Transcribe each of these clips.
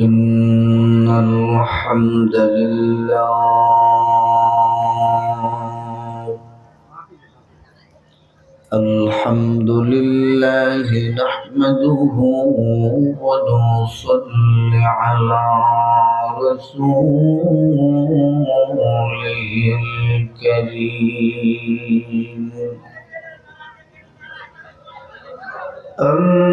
إن الحمد لله الحمد لله نحمده ونصلي على رسوله الكريم. أما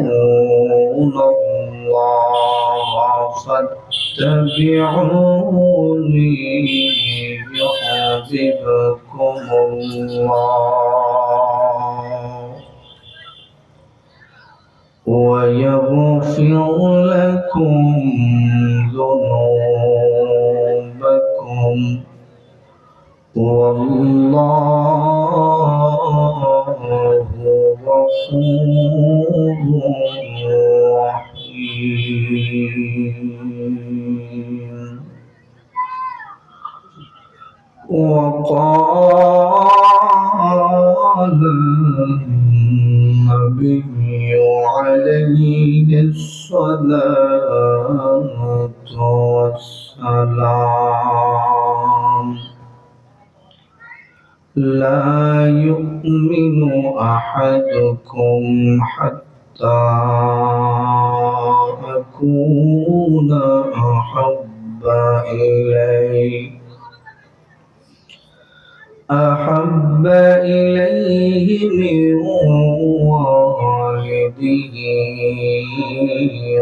تحبون الله فاتبعوني يحببكم الله ويغفر لكم ذنوبكم والله الغفور الرحيم وقال النبي عليه الصلاة والده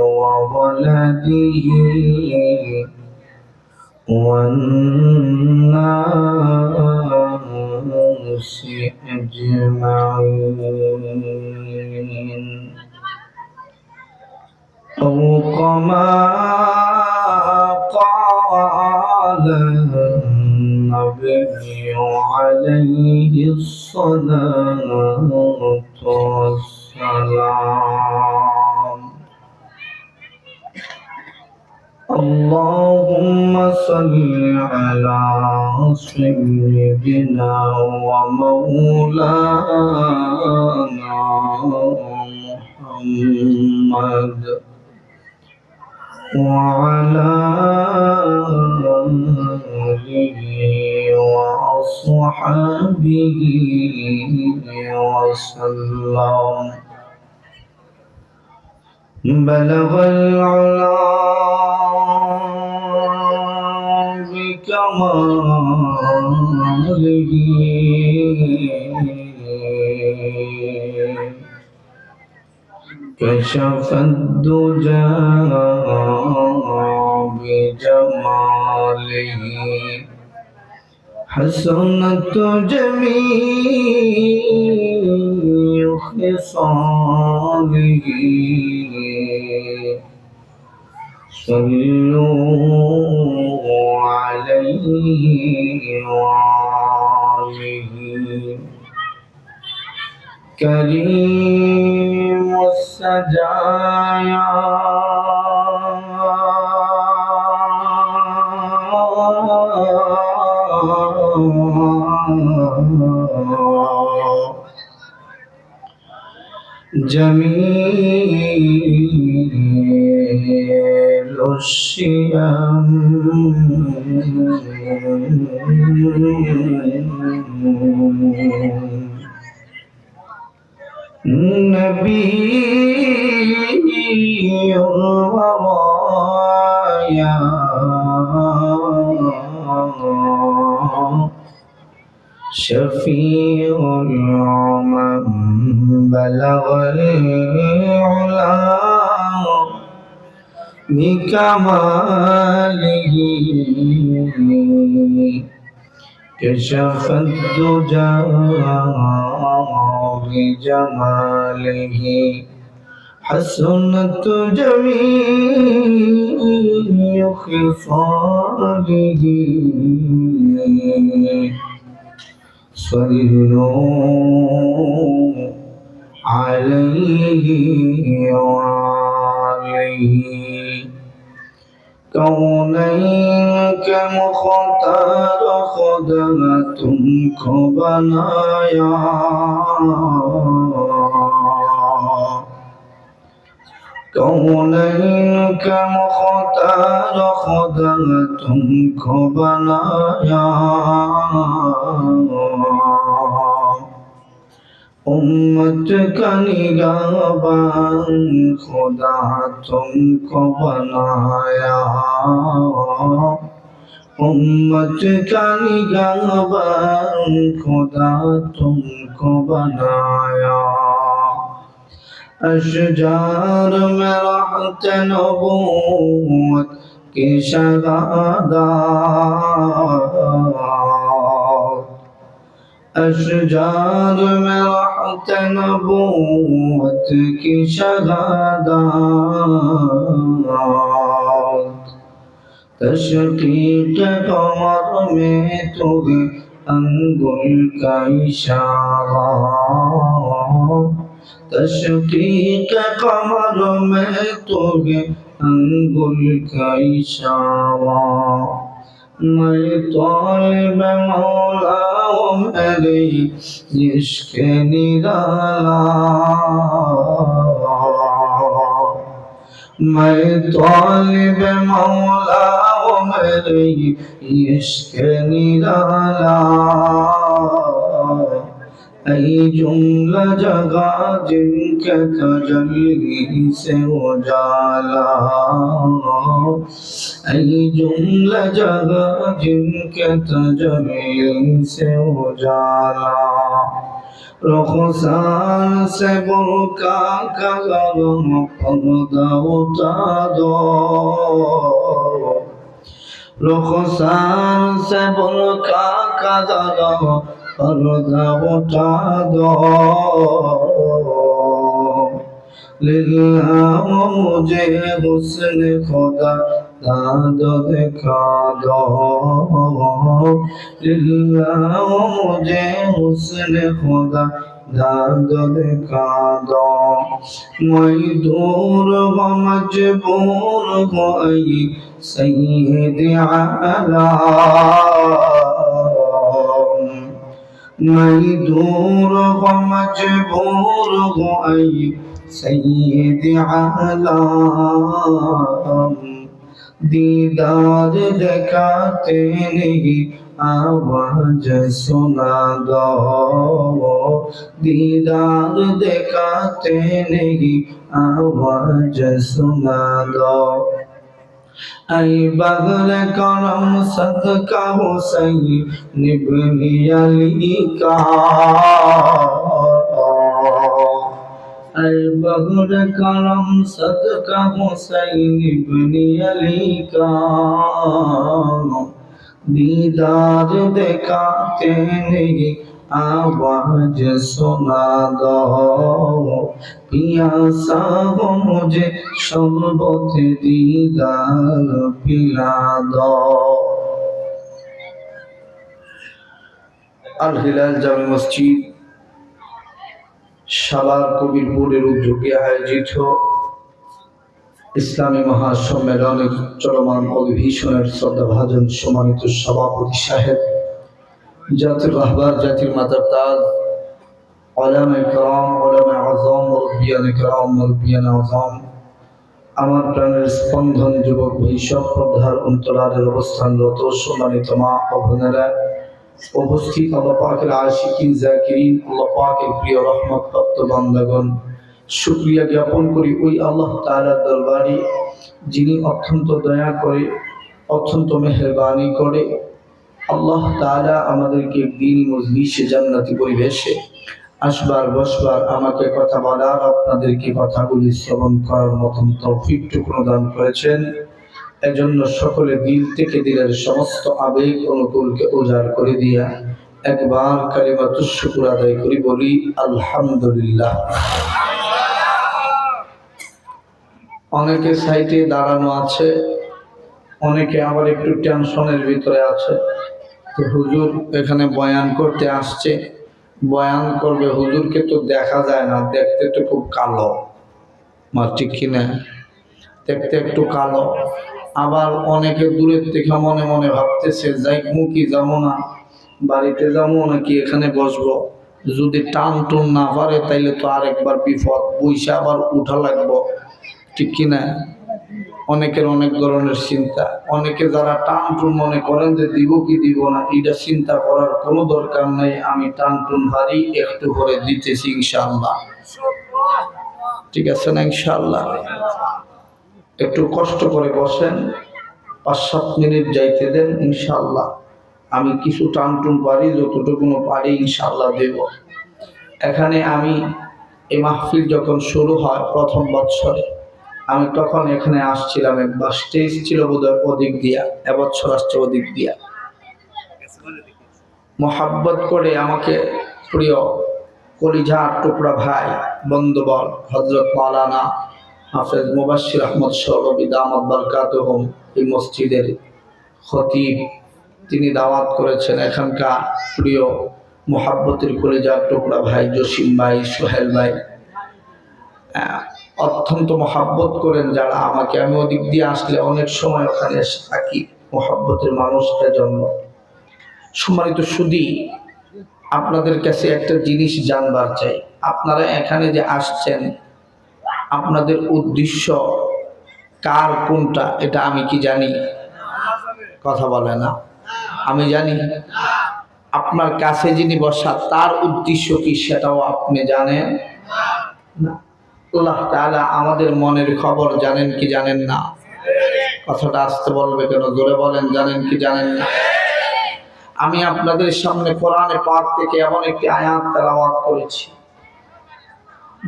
وولده والناس أجمعين. أو كما قال النبي عليه الصلاة والسلام. اللهم صل على سيدنا ومولانا محمد وعلى آله وأصحابه وسلم. بلغ العلا بكماله. كشف الدجى بجماله. حسنت جميع خصاله. صلوا عليه وآله كريم السجايا جميل الشيم نبي الورايا شفيع الأمم بلغ العلا بكماله كشف الدجى بجماله حسنت جميع خصاله صلوا عليه وعليه كونيك مختار خدمتك بنايا كونيك مختار خدمتك بنايا उम्मत का निगाबान खुदा तुमको बनाया उम्मत का निगाबान खुदा तुमको बनाया अशजार में रहत नबूत की शगादा اشجار میں راحت نبوت کی شہادات تشقیق قمر میں تجھے انگل کا اشارہ تشقیق قمر میں تجھے انگل کا اشارہ میں طالب مولا هم علی عشق نرالا میں طالب مولا ہوں عشق نرالا ऐ जुमला जगह जिनके तजल्ली से उजाला ऐ जुमला जगह जिनके तजल्ली से उजाला रुखसार से बुरका का गरम पर्दा उठा दो रुखसार से बुरका का পর্দা উঠা দো লিল্লা মুঝে হুসন খোদা দাদ দেখা দো লিল্লা মুঝে হুসন খোদা দাদ দেখা দো মই দূর মজবুর হই میں دور ہو مجبور ہو اے سید عالم دیدار دکھاتے نہیں آواز سنا دو دیدار دکھاتے نہیں آواز سنا دو ای بغل کرم صدقہ حسین ابن علی کا ای بغل کرم صدقہ حسین ابن علی کا دیدار دکھاتے نہیں आवाज सुना दो पियासा हो मुझे शरबत दीदार पिला दो আল হিলাল জামে মসজিদ সাবার কবিরপুরের উদ্যোগে আয়োজিত ইসলামী মহাসম্মেলনের চলমান অধিবেশনের শ্রদ্ধাভাজন সম্মানিত সভাপতি সাহেব জাতির রাহবার জাতির মাতার তাজ আলামে کرام আলামে আজম মুরব্বিয়ান کرام মুরব্বিয়ান আজম আমার প্রাণের স্পন্দন যুবক ভৈষব প্রধার অন্তরালের অবস্থানরত সম্মানিত মা ও বোনেরা উপস্থিত আল্লাহ পাকের আশিকিন জাকিরিন আল্লাহ পাকের প্রিয় রহমত প্রাপ্ত বান্দাগণ শুক্রিয়া জ্ঞাপন করি ওই আল্লাহ তাআলার দরবারে যিনি অত্যন্ত দয়া করে অত্যন্ত মেহরবানি করে আল্লাহ তাআলা আমাদেরকে দিন মজলিসে জান্নাতি পরিবেশে আসবার, বসবার, আমাকে কথা বলার, আপনাদেরকে কথাগুলি শ্রবণ করার মতন তৌফিক টুকরো দান করেছেন। এজন্য সকলে দিল থেকে দিলের সমস্ত আবেগ অনুকূলকে উজাড় করে দিয়া একবার কালিমাতুর শুকুর আদায় করি, বলি আলহামদুলিল্লাহ। অনেকে সাইটে দাঁড়ানো আছে, অনেকে আবার একটু টেনশনের ভিতরে আছে। হুজুর এখানে বয়ান করতে আসছে। বয়ান করবে, হুজুরকে তো দেখা যায় না, দেখতে তো খুব কালো। মা ঠিক কিনা দেখতে একটু কালো। আবার অনেকে দূরের থেকে মনে মনে ভাবতেছে, যাই মুখি যাব না, বাড়িতে যাব নাকি এখানে বসবো? যদি টান টুন না পারে, তাইলে তো আরেকবার বিপদ পয়সা আবার উঠা লাগবো। ঠিক কিনা অনেকের অনেক ধরনের চিন্তা। অনেকে যারা টান টুন মনে করেন যে দিব কি দিব না, এটা চিন্তা করার কোনো দরকার নেই, আমি টান টুন ভারী একটু করে দিতেছি ইনশাল্লাহ ঠিক আছে না ইনশাল্লাহ একটু কষ্ট করে বসেন পাঁচ সাত মিনিট যাইতে দেন ইনশাল্লাহ আমি কিছু টান টুন পারি, যতটুকু পারি ইনশাল্লাহ দেব। এখানে আমি এই মাহফিল যখন শুরু হয় প্রথম বৎসরে আমি তখন এখানে আসছিলাম একবার স্টেজ ছিল বোধহয় ওদিক দিয়া, এবছর আসছে ওদিক দিয়া। মোহাব্বত করে আমাকে প্রিয় কলিঝার টুকরা ভাই, বন্ধুবল হজরত মাওলানা হাফেজ মুবাশির আহমদ সৌরবী দামদ বরকাত এই মসজিদের খতিব, তিনি দাওয়াত করেছেন এখানকার প্রিয় মোহাব্বতের কলিজার টুকরা ভাই জসিম ভাই, সোহেল ভাই। অত্যন্ত মহাব্বত করেন যারা আমাকে। আমি ওদিক দিয়ে আসলে অনেক সময় ওখানে এসে থাকি, মহাব্বতের মানুষটার জন্য সম্মানিত সুদী, আপনাদের কাছে একটা জিনিস জানবার চাই। আপনারা এখানে যে আসছেন, আপনাদের উদ্দেশ্য কার কোনটা, এটা আমি কি জানি? কথা বলে না। আমি জানি, আপনার কাছে যিনি বসা, তার উদ্দেশ্য কি সেটাও আপনি জানেন? না। আল্লাহ তাআলা আমাদের মনের খবর জানেন কি জানেন না? কথাটা আসতে বলবে কেন? জোরে বলেন, জানেন কি জানেন না? আমি আপনাদের সামনে কোরআনে পাক থেকে এমন একটি আয়াত তেলাওয়াত করেছি,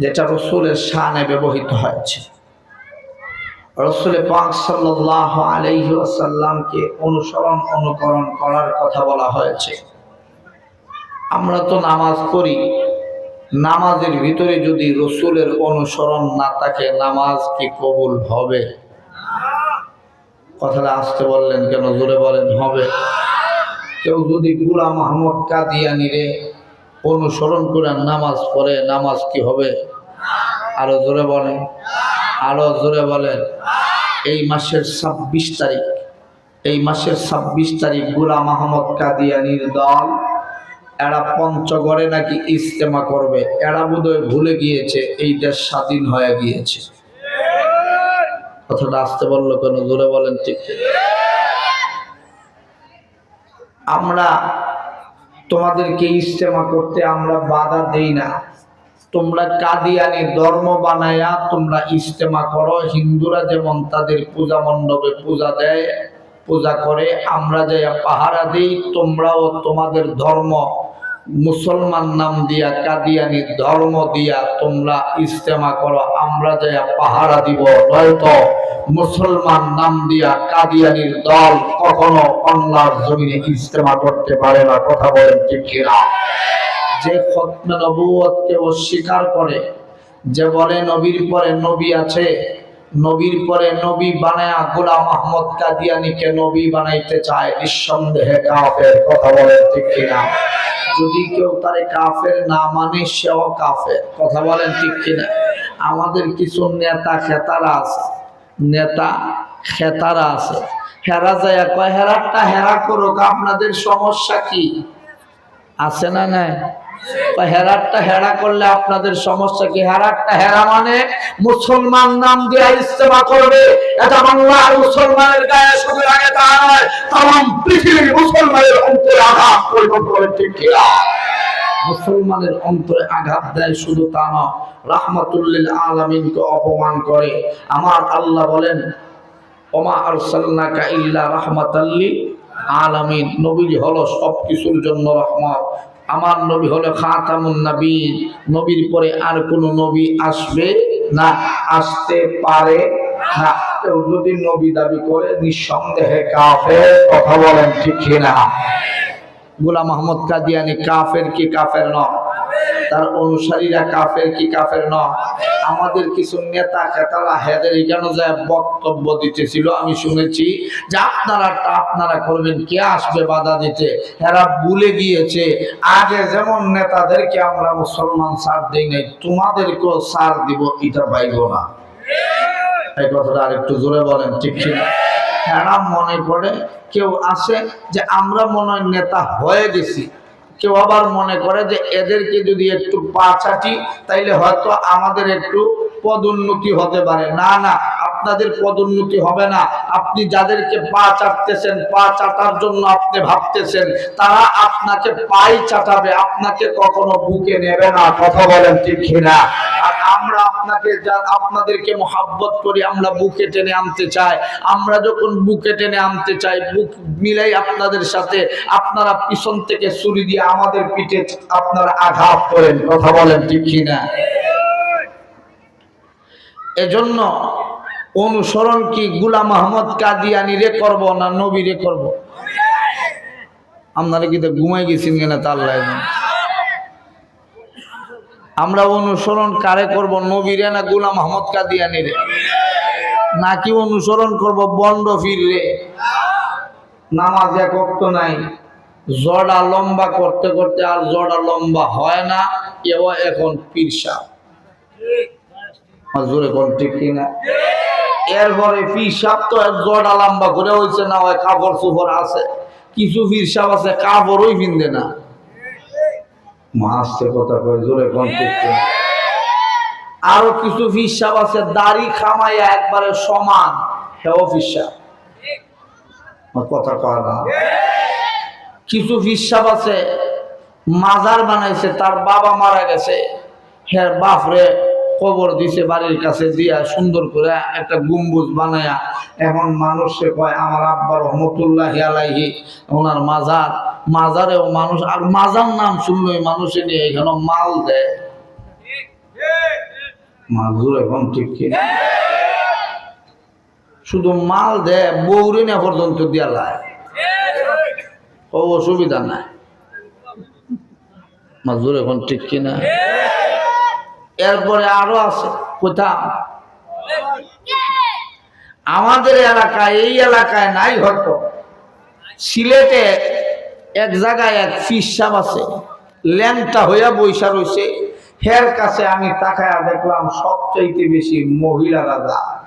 যেটা রসুলের শানে ব্যবহৃত হয়েছে। রসুল পাক সাল্লাহ আলাইহি ওয়াসাল্লামকে অনুসরণ, অনুকরণ করার কথা বলা হয়েছে। আমরা তো নামাজ পড়ি নামাজের ভিতরে যদি রসুলের অনুসরণ না থাকে, নামাজ কি কবুল হবে? কথাটা আসতে বললেন কেন? জোরে বলেন, হবে। কেউ যদি গুলাম আহমদ কাদিয়ানিরে অনুসরণ করে নামাজ পড়ে, নামাজ কি হবে? আরও জোরে বলেন, আরও জোরে বলেন। এই মাসের ছাব্বিশ তারিখ, এই মাসের ছাব্বিশ তারিখ গুলাম আহমদ কাদিয়ানির দল এরা পঞ্চগড়ে নাকি ইস্তেমা করবে? এরা বোধহয় ভুলে গিয়েছে, এই দেশ স্বাধীন হয়ে গিয়েছে। কথাটা আসতে বলল কেন? জোরে বলেন ঠিক। আমরা তোমাদেরকে ইস্তেমা করতে আমরা বাধা দেই না। তোমরা কাদিয়ানি ধর্ম বানায়া তোমরা ইস্তেমা করো। হিন্দুরা যেমন তাদের পূজা মণ্ডপে পূজা দেয়, পূজা করে, আমরা যাই পাহারা দিই, তোমরাও তোমাদের ধর্ম মুসলমান নাম দিয়া, কাদিয়ানি ধর্ম দিয়া তোমরা ইস্তেমা করো, আমরা যাই পাহারা দিব। নয়তো মুসলমান নাম দিয়া কাদিয়ানির দল কখনো বাংলার জমিনে ইস্তেমা করতে পারে না, কথা বলেন ঠিক কিনা? যে খতমে নবুয়তকে অস্বীকার করে, যে বলে নবীর পরে নবী আছে নবীর পরে নবী বানায়া গোলাম আহমদ কাদিয়ানিকে নবী বানাইতে চায়, নিঃসন্দেহে কাফের কথা বলে, ঠিক কিনা? যদি কেউ তারে কাফের না মানে সেও কাফের। কথা বলেন ঠিক কিনা? আমাদের কিছু নেতা খেতারা আছে, নেতা খেতারা আছে। হেরা যায় কয়, হেরাটা হেরা করুক, আপনাদের সমস্যা কি? আছে না নাই? তা হেরা করলে আপনাদের সমস্যা কি? হেরারটা হেরা মানে মুসলমান নাম দিয়ে ইস্তেমা করবে। এটা বাংলার মুসলমানের গায়ে শুধু আগে তা নয় তাম পৃথিবীর মুসলমানের অন্তরে আঘাত পরিণত করে ঠিক কিনা? মুসলমানের অন্তরে আঘাত দেয় শুধু তা নয় রাহমাতুল্লিল আলামিনকে অপমান করে। আমার আল্লাহ বলেন, ওমা আরসালনাকা ইল্লা রাহমাতাল্লিল আলামিন। নবী হলো সব কিছুর জন্য রহমত। আমার নবী হলো খাতামুন নবী নবীর পরে আর কোন নবী আসবে না, আসতে পারে না। কেউ যদি নবী দাবি করে নিঃসন্দেহে কাফের, কথা বলেন ঠিক কিনা? গোলাম মোহাম্মদ কাদিয়ানি কাফের কি কাফের নয়? তার অনুসারীরা কাফের কি কাফের নয় আমাদের কিছু নেতা খেতারা হেদের এখানে যায় বক্তব্য দিতেছিল, আমি শুনেছি যে আপনারা আপনারা করবেন, কে আসবে বাধা দিতে? এরা ভুলে গিয়েছে। আগে যেমন নেতাদেরকে আমরা মুসলমান সার দিই নাই, তোমাদেরকেও সার দিব, এটা পাইব না। এই কথাটা আরেকটু জোরে বলেন, ঠিক কিনা এরা মনে করে, কেউ আসে যে আমরা মনে হয় নেতা হয়ে গেছি। কেউ আবার মনে করে যে এদেরকে যদি একটু পা চাটি তাইলে হয়তো আমাদের একটু পদোন্নতি হতে পারে। না না আপনাদের পদোন্নতি হবে না। আপনি যাদেরকে পা চাটতেছেন, পা চাটার জন্য আপনি ভাবতেছেন, তারা আপনাকে পাই চাটাবে, আপনাকে কখনো বুকে নেবে না। কথা বলেন ঠিক কিনা? আর আমরা আপনাকে আপনাদেরকে মোহাব্বত করি, আমরা বুকে টেনে আনতে চাই। আমরা যখন বুকে টেনে আনতে চাই, বুক মিলাই আপনাদের সাথে আপনারা পিছন থেকে ছুরি দিয়ে আমাদের পিঠে আপনারা আঘাত করেন। কথা বলেন ঠিক না এজন্য অনুসরণ কি গুলাম আহমদ কাদিয়ানি রে করব না নবী রে করব? আপনারা কি ঘুমাই গেছেন কিনা তার লাগে আমরা অনুসরণ কারে করব, নবীরে না গুলাম আহমদ কাদিয়ানি রে নাকি অনুসরণ করব বন্ড ফিররে? নামাজ এক অক্ত নাই। জড়া লম্বা করতে করতে আর জড়া লম্বা হয় না, এও এখন পিরসা। জোরে কোন ঠিক কিনা? এরপরে পিসাব তো এক জড়া লম্বা করে হয়েছে না হয় কাপড় চোপড় আছে। কিছু পিরসাব আছে, কাপড়ই পিনবে না। মাসে কথা কয়, জোরে কোন আরও কিছু ফিসাব আছে, দাড়ি খামাইয়া একবারে সমান। হেও ফিসাব আমার কথা কয় না। কিছু ফিসাব আছে, মাজার বানাইছে, তার বাবা মারা গেছে। হ্যাঁ বাপরে কবর দিছে বাড়ির কাছে দিয়া সুন্দর করে একটা গম্বুজ বানায়া। এখন মানুষে কয়, আমার আব্বা রহমতুল্লাহ আলাইহি, ওনার মাজার। মাজারেও মানুষ আর মাজার নাম শুনলোই মানুষে নিয়ে এখানে মাল দেয়। এখন ঠিক শুধু মাল দেয় বৌরে না পর্যন্ত দিয়া লায়। অসুবিধা নাই। মাজুর এখন ঠিক কিনা এরপরে আরও আছে, কোথাও? আমাদের এলাকায়, এই এলাকায় নাই হয়তো। সিলেটে এক জায়গায় এক ফিসাব আছে, ল্যাংটা হইয়া বৈশা রয়েছে হের কাছে আমি তাকায়া দেখলাম, সবচাইতে বেশি মহিলারা যায়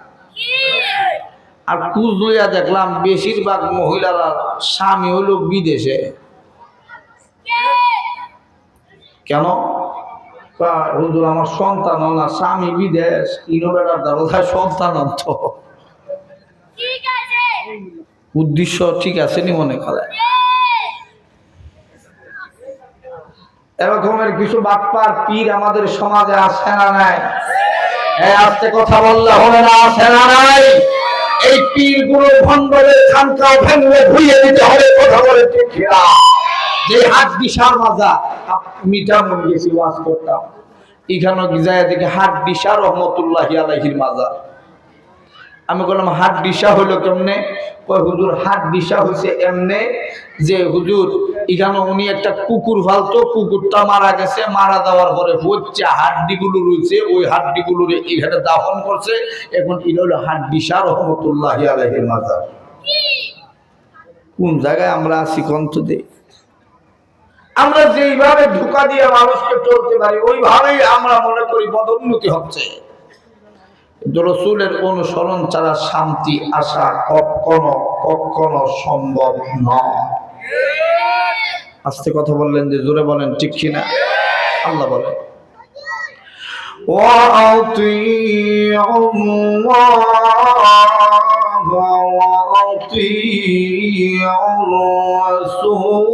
আর কুজলইয়া দেখলাম, বেশিরভাগ মহিলারা স্বামী হলো বিদেশে। কেন? কয়, হুজুর আমার সন্তান না স্বামী বিদেশ ইনোভেটার সন্তান তো। উদ্দেশ্য ঠিক আছে নি মনে করে। এরকমের কিছু বাপ্পার পীর আমাদের সমাজে আসে না নাই? আস্তে কথা বললে হবে না আসে না নাই? এই পীরগুলো ভণ্ডলের খানকা ভেঙে ঘুরিয়ে দিতে হবে কথা বলে ঠিক যে হাট বিশাল মাজা মিঠা মন গেছি ওয়াজ করতাম। এখানে দেখে হাট দিশা রহমতুল্লাহ আলাইহির মাজার। আমি বললাম হাট দিশা কেমনে? কয়, হুজুর হাট দিশা হয়েছে এমনে যে, হুজুর, এখানে উনি একটা কুকুর ফালতো, কুকুরটা মারা গেছে, মারা দেওয়ার পরে হচ্ছে হাড্ডিগুলো রয়েছে, ওই হাড্ডিগুলো এখানে দাফন করছে। এখন এটা হলো হাট দিশা রহমতুল্লাহ আলাইহির মাজার। কোন জায়গায় আমরা আছি কন্ত দিই আমরা যেইভাবে ধোকা দিয়ে মানুষকে চলতে পারি ওইভাবেই আমরা মনে করি পদোন্নতি হচ্ছে কিন্তু রসুলের অনুসরণ ছাড়া শান্তি আসা কখনো কখনো সম্ভব নয় আস্তে কথা বললেন যে জোরে বলেন ঠিক কিনা আল্লাহ বলেন وأطيعوا الله وأطيعوا الرسول